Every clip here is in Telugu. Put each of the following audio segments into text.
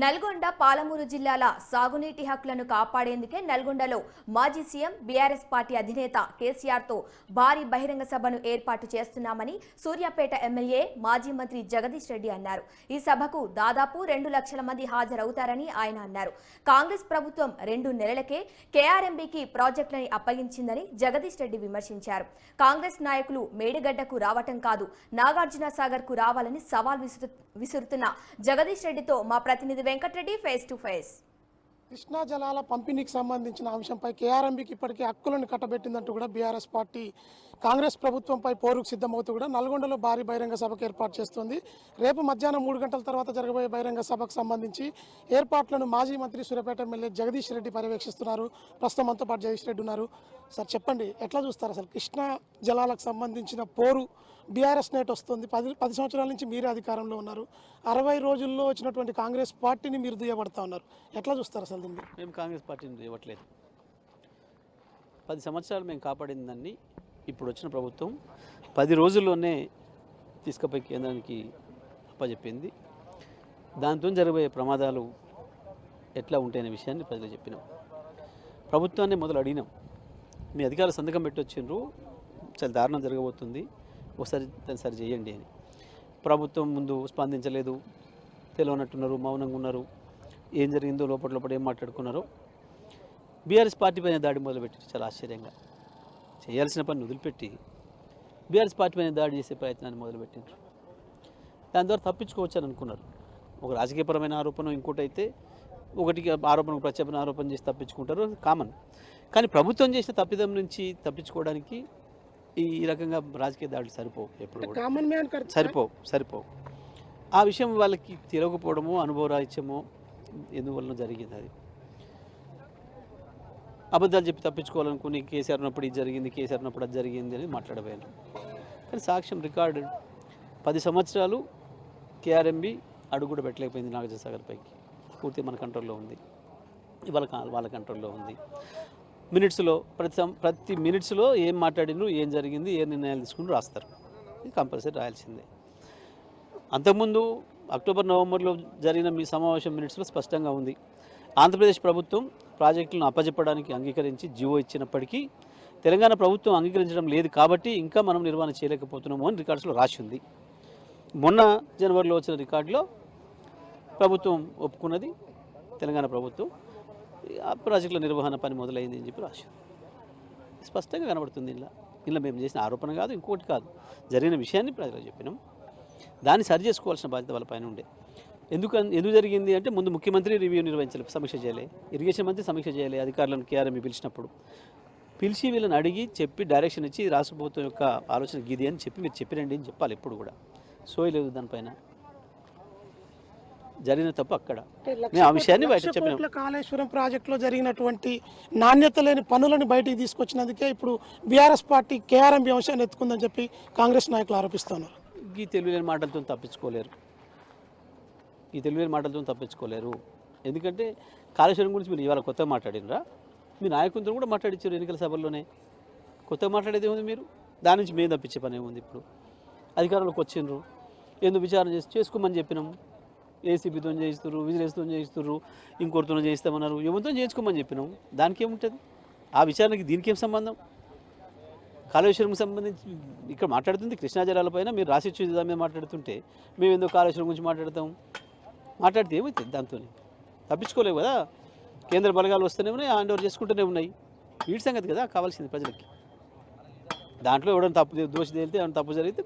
నల్గొండ పాలమూరు జిల్లాల సాగునీటి హక్కులను కాపాడేందుకే నల్గొండలో మాజీ సీఎం బీఆర్ఎస్ పార్టీ అధినేత కేసీఆర్తో భారీ బహిరంగ సభను ఏర్పాటు చేస్తున్నామని సూర్యాపేట ఎమ్మెల్యే మాజీ మంత్రి జగదీష్ రెడ్డి అన్నారు. ఈ సభకు దాదాపు రెండు లక్షల మంది హాజరవుతారని ఆయన అన్నారు. కాంగ్రెస్ ప్రభుత్వం రెండు నెలలకే కేఆర్ఎంబీకి ప్రాజెక్టులని అప్పగించిందని జగదీష్ రెడ్డి విమర్శించారు. కాంగ్రెస్ నాయకులు మేడిగడ్డకు రావటం కాదు నాగార్జునసాగర్కు రావాలని సవాల్ విసురు విసురుతున్న జగదీష్ రెడ్డితో మా ప్రతినిధి Venkatareddy face to face Krishna జలాల పంపిణీకి సంబంధించిన అంశంపై కేఆర్ఎంబీకి ఇప్పటికే హక్కులను కట్టబెట్టిందంటూ కూడా బీఆర్ఎస్ పార్టీ కాంగ్రెస్ ప్రభుత్వంపై పోరుకు సిద్ధమవుతూ కూడా నల్గొండలో భారీ బహిరంగ సభకు ఏర్పాటు చేస్తుంది. రేపు మధ్యాహ్నం మూడు గంటల తర్వాత జరగబోయే బహిరంగ సభకు సంబంధించి ఏర్పాట్లను మాజీ మంత్రి సూర్యాపేట ఎమ్మెల్యే జగదీష్ రెడ్డి పర్యవేక్షిస్తున్నారు. ప్రస్తుతం మనతో పాటు జగదీష్ రెడ్డి ఉన్నారు. సార్ చెప్పండి ఎట్లా చూస్తారు అసలు కృష్ణా జలాలకు సంబంధించిన పోరు బీఆర్ఎస్ నేట్ వస్తుంది. పది పది సంవత్సరాల నుంచి మీరే అధికారంలో ఉన్నారు. అరవై రోజుల్లో వచ్చినటువంటి కాంగ్రెస్ పార్టీని మీరు దుయ్యబడతా ఉన్నారు. ఎట్లా చూస్తారు అసలు దీన్ని? మేము కాంగ్రెస్ పార్టీని ఇవ్వట్లేదు పది సంవత్సరాలు మేము కాపాడిందని ఇప్పుడు వచ్చిన ప్రభుత్వం పది రోజుల్లోనే తీసుకుపోయి కేంద్రానికి అప్పచెప్పింది దాంతో జరగబోయే ప్రమాదాలు ఎట్లా ఉంటాయనే విషయాన్ని ప్రజలు చెప్పినాం. ప్రభుత్వాన్ని మొదలు అడిగినాం. మీ అధికారులు సంతకం పెట్టి వచ్చిండ్రు చాలా దారుణం జరగబోతుంది ఒకసారి దాన్ని సరి చేయండి అని. ప్రభుత్వం ముందు స్పందించలేదు తెలియనట్టున్నారు మౌనంగా ఉన్నారు ఏం జరిగిందో లోపల లోపల ఏం మాట్లాడుకున్నారో. బీఆర్ఎస్ పార్టీ పైన దాడి మొదలుపెట్టారు చాలా ఆశ్చర్యంగా. చేయాల్సిన పని వదిలిపెట్టి బీఆర్ఎస్ పార్టీ పైన దాడి చేసే ప్రయత్నాన్ని మొదలుపెట్టిండ్రు. దాని ద్వారా తప్పించుకోవచ్చు అని అనుకున్నారు. ఒక రాజకీయపరమైన ఆరోపణ ఇంకోటి అయితే ఒకటికి ఆరోపణకు ప్రత్యాపన ఆరోపణ చేసి తప్పించుకుంటారు కామన్. కానీ ప్రభుత్వం చేసిన తప్పిదం నుంచి తప్పించుకోవడానికి ఈ రకంగా రాజకీయ దాడులు సరిపోవు ఎప్పుడు సరిపోవు సరిపోవు. ఆ విషయం వాళ్ళకి తెలియకపోవడమో అనుభవరాహిత్యమో ఎందువలన జరిగింది అది? అబద్ధాలు చెప్పి తప్పించుకోవాలనుకుని కేసీఆర్ ఉన్నప్పుడు ఇది జరిగింది కేసీఆర్ ఉన్నప్పుడు అది జరిగింది అని మాట్లాడబోయాను. కానీ సాక్ష్యం రికార్డు. పది సంవత్సరాలు కేఆర్ఎంబి అడుగు కూడా పెట్టలేకపోయింది నాగజసాగర్ పైకి. పూర్తి మన కంట్రోల్లో ఉంది. ఇవాళ కా- వాళ్ళ కంట్రోల్లో ఉంది. మినిట్స్లో ప్రతి సం- ప్రతి మినిట్స్లో ఏం మాట్లాడినరు ఏం జరిగింది ఏ నిర్ణయాలు తీసుకుని రాస్తారు. ఇది కంపల్సరీ రాయాల్సిందే. అంతకుముందు అక్టోబర్ నవంబర్లో జరిగిన మీ సమావేశం మినిట్స్లో స్పష్టంగా ఉంది. ఆంధ్రప్రదేశ్ ప్రభుత్వం ప్రాజెక్టులను అప్పజెప్పడానికి అంగీకరించి జీవో ఇచ్చినప్పటికీ తెలంగాణ ప్రభుత్వం అంగీకరించడం లేదు కాబట్టి ఇంకా మనం నిర్వహణ చేయలేకపోతున్నాము అని రికార్డ్స్లో రాసి ఉంది. మొన్న జనవరిలో వచ్చిన రికార్డులో ప్రభుత్వం ఒప్పుకున్నది తెలంగాణ ప్రభుత్వం ఆ ప్రాజెక్టుల నిర్వహణ పని మొదలైంది అని చెప్పి రాసి స్పష్టంగా కనబడుతుంది ఇలా. ఇలా మేము చేసిన ఆరోపణ కాదు ఇంకోటి కాదు. జరిగిన విషయాన్ని ప్రజలకు చెప్పినాం. దాన్ని సరి చేసుకోవాల్సిన బాధ్యత వాళ్ళ పైన ఉండే. ఎందుకు ఎందుకు జరిగింది అంటే ముందు ముఖ్యమంత్రి రివ్యూ నిర్వహించాలి సమీక్ష చేయాలి. ఇరిగేషన్ మంత్రి సమీక్ష చేయాలి అధికారులను కేఆర్ఎంఈ పిలిచినప్పుడు. పిలిచి వీళ్ళని అడిగి చెప్పి డైరెక్షన్ ఇచ్చి రాష్ట్ర ప్రభుత్వం యొక్క ఆలోచన గిది అని చెప్పి మీరు చెప్పిరండి అని చెప్పాలి ఎప్పుడు కూడా. సోయలేదు దానిపైన జరిగిన తప్పు అక్కడ. మేము ఆ విషయాన్ని బయట చెప్పినాం. కాళేశ్వరం ప్రాజెక్టులో జరిగినటువంటి నాణ్యత లేని పనులను బయటికి తీసుకొచ్చినందుకే ఇప్పుడు బీఆర్ఎస్ పార్టీ కేఆర్ఎంబీ అంశాన్ని ఎత్తుకుందని చెప్పి కాంగ్రెస్ నాయకులు ఆరోపిస్తున్నారు. ఈ తెలివిలేని మాటలతో తప్పించుకోలేరు. ఈ తెలివిలేని మాటలతో తప్పించుకోలేరు. ఎందుకంటే కాళేశ్వరం గురించి మీరు ఇవాళ కొత్తగా మాట్లాడినరా మీ నాయకులతో కూడా మాట్లాడించారు ఎన్నికల సభల్లోనే. కొత్తగా మాట్లాడేది ఉంది మీరు? దాని నుంచి మేము తప్పించే పని ఏముంది ఇప్పుడు? అధికారులకు వచ్చిండ్రు. ఎందుకు విచారణ చేసి చేసుకోమని చెప్పినాము ఏసీబీతో చేయిస్తున్నారు విజిలెన్స్తో చేయిస్తున్నారు ఇంకొకరితో చేయిస్తామన్నారు. ఎవరితో చేసుకోమని చెప్పినాము దానికి ఏముంటుంది? ఆ విచారణకి దీనికి ఏం సంబంధం? కాళేశ్వరంకి సంబంధించి ఇక్కడ మాట్లాడుతుంది కృష్ణా జలాలపైన మీరు రాసి చూసి దాని మీద మాట్లాడుతుంటే మేము ఎందుకు కాళేశ్వరం గురించి మాట్లాడతాం? మాట్లాడితే ఏమవుతుంది దాంతో తప్పించుకోలేవు కదా? కేంద్ర బలగాలు వస్తూనే ఉన్నాయి హ్యాండ్ ఓవర్ చేసుకుంటూనే ఉన్నాయి. వీటి సంగతి కదా కావాల్సింది ప్రజలకి. దాంట్లో ఎవడని తప్పు దోషి తేలితే ఎవరైనా తప్పు జరిగితే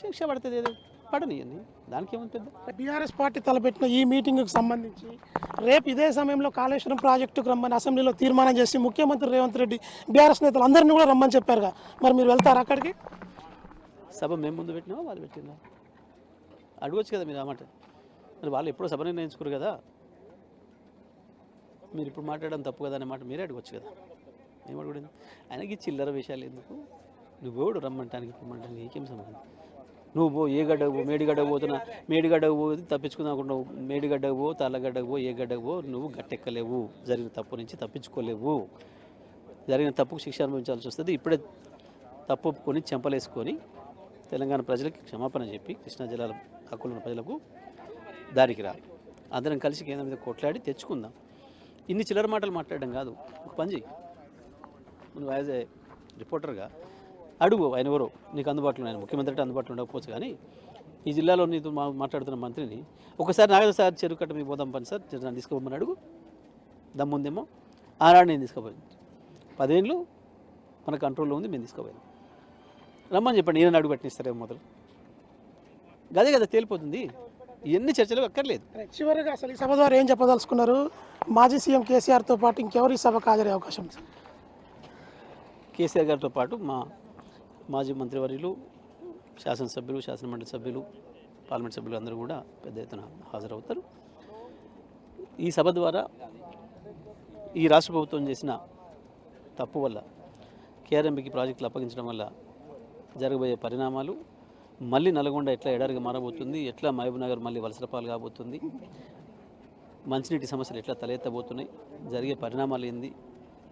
శిక్ష పడుతుంది ఏదో. పడనియండి. దానికి ఏముంది పెద్ద? బీఆర్ఎస్ పార్టీ తలపెట్టిన ఈ మీటింగ్కి సంబంధించి రేపు ఇదే సమయంలో కాళేశ్వరం ప్రాజెక్టుకు రమ్మని అసెంబ్లీలో తీర్మానం చేసి ముఖ్యమంత్రి రేవంత్ రెడ్డి బీఆర్ఎస్ నేతలు అందరినీ కూడా రమ్మని చెప్పారుగా. మరి మీరు వెళ్తారా అక్కడికి? సభ మేము ముందు పెట్టినా వాళ్ళు పెట్టినా అడగొచ్చు కదా మీరు అన్నమాట మాట. మరి వాళ్ళు ఎప్పుడో సభ నిర్ణయించుకోరు కదా. మీరు ఇప్పుడు మాట్లాడడం తప్పు కదా అనే మాట మీరే అడగొచ్చు కదా. మేము అడగడం ఆయనకి చిల్లర విషయాలు ఎందుకు? నువ్వెవడు రమ్మంటానికి పొమ్మంటానికి ఏకేం సంబంధం? నువ్వు పో ఏ గడ్డకు పో మేడిగడ్డకు పోతున్నా మేడిగడ్డకు పోతే తప్పించుకుందాకుంటావు మేడిగడ్డకు పో తల్లగడ్డకు పో ఏ గడ్డకు పో నువ్వు గట్టెక్కలేవు. జరిగిన తప్పు నుంచి తప్పించుకోలేవు. జరిగిన తప్పుకు శిక్ష అనుభవించాల్సి వస్తుంది. ఇప్పుడే తప్పు ఒప్పుకొని చెంపలేసుకొని తెలంగాణ ప్రజలకి క్షమాపణ చెప్పి కృష్ణా జిల్లాల హక్కులున్న ప్రజలకు దారికి రాలి. అందరం కలిసి కేంద్రం మీద కొట్లాడి తెచ్చుకుందాం. ఇన్ని చిల్లర మాటలు మాట్లాడడం కాదు. ఒక పని చెయ్యి. నువ్వు యాజ్ ఏ రిపోర్టర్గా అడుగు ఆయన ఎవరో నీకు అందుబాటులో ఆయన ముఖ్యమంత్రి అంటే అందుబాటులో ఉండకపోవచ్చు కానీ ఈ జిల్లాలో నీతో మా మాట్లాడుతున్న మంత్రిని ఒకసారి నాగదు సార్ చెరువు కట్ట మీ పోదాం పని సార్ నన్ను తీసుకోమని అడుగు. దమ్ముందేమో ఆనాడు నేను తీసుకుపోయింది పదేళ్ళు మన కంట్రోల్లో ఉంది మేము తీసుకుపోయాం. రమ్మని చెప్పండి ఈయన అడుగు పెట్టిస్తారేమో మొదలు. గదే కదా తేలిపోతుంది. ఇవన్నీ చర్చలు అక్కర్లేదు. చివరిగా అసలు ఈ సభ ద్వారా ఏం చెప్పదలుచుకున్నారు? మాజీ సీఎం కేసీఆర్తో పాటు ఇంకెవరు ఈ సభకు హాజరయ్యే అవకాశం కేసీఆర్ గారితో పాటు మా మాజీ మంత్రివర్యులు శాసనసభ్యులు శాసనమండలి సభ్యులు పార్లమెంట్ సభ్యులు అందరూ కూడా పెద్ద ఎత్తున హాజరవుతారు. ఈ సభ ద్వారా ఈ రాష్ట్ర ప్రభుత్వం చేసిన తప్పు వల్ల కేఆర్ఎంబికి ప్రాజెక్టులు అప్పగించడం వల్ల జరగబోయే పరిణామాలు మళ్ళీ నల్గొండ ఎట్లా ఎడారిగా మారబోతుంది ఎట్లా మహబూబ్నగర్ మళ్ళీ వలసలపాలు కాబోతుంది మంచినీటి సమస్యలు ఎట్లా తలెత్తబోతున్నాయి జరిగే పరిణామాలు ఏంది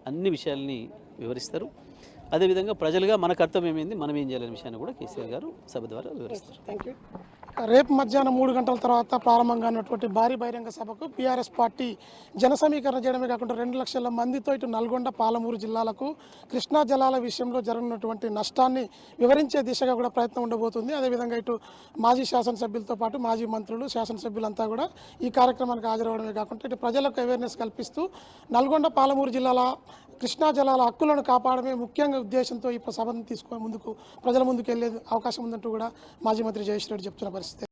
అన్ని విషయాల్ని వివరిస్తారు. అదేవిధంగా ప్రజలుగా మన కర్తవ్యం ఏంది మనం ఏం చేయాలనే విషయాన్ని కూడా కేసీఆర్ గారు సభ ద్వారా వివరిస్తారు. థ్యాంక్ యూ రేపు మధ్యాహ్నం మూడు గంటల తర్వాత ప్రారంభంగా ఉన్నటువంటి భారీ బహిరంగ సభకు బీఆర్ఎస్ పార్టీ జన సమీకరణ చేయడమే కాకుండా రెండు లక్షల మందితో ఇటు నల్గొండ పాలమూరు జిల్లాలకు కృష్ణా జలాల విషయంలో జరగనున్నటువంటి నష్టాన్ని వివరించే దిశగా కూడా ప్రయత్నం ఉండబోతుంది. అదేవిధంగా ఇటు మాజీ శాసనసభ్యులతో పాటు మాజీ మంత్రులు శాసనసభ్యులంతా కూడా ఈ కార్యక్రమానికి హాజరవడమే కాకుండా ఇటు ప్రజలకు అవేర్నెస్ కల్పిస్తూ నల్గొండ పాలమూరు జిల్లాల కృష్ణా జలాల హక్కులను కాపాడమే ముఖ్యంగా ఉద్దేశంతో ఈ సభను తీసుకొని ముందుకు ప్రజల ముందుకు వెళ్ళే అవకాశం ఉందంటూ కూడా మాజీ మంత్రి జయేష్ రెడ్డి చెప్తున్న పరిస్థితి. de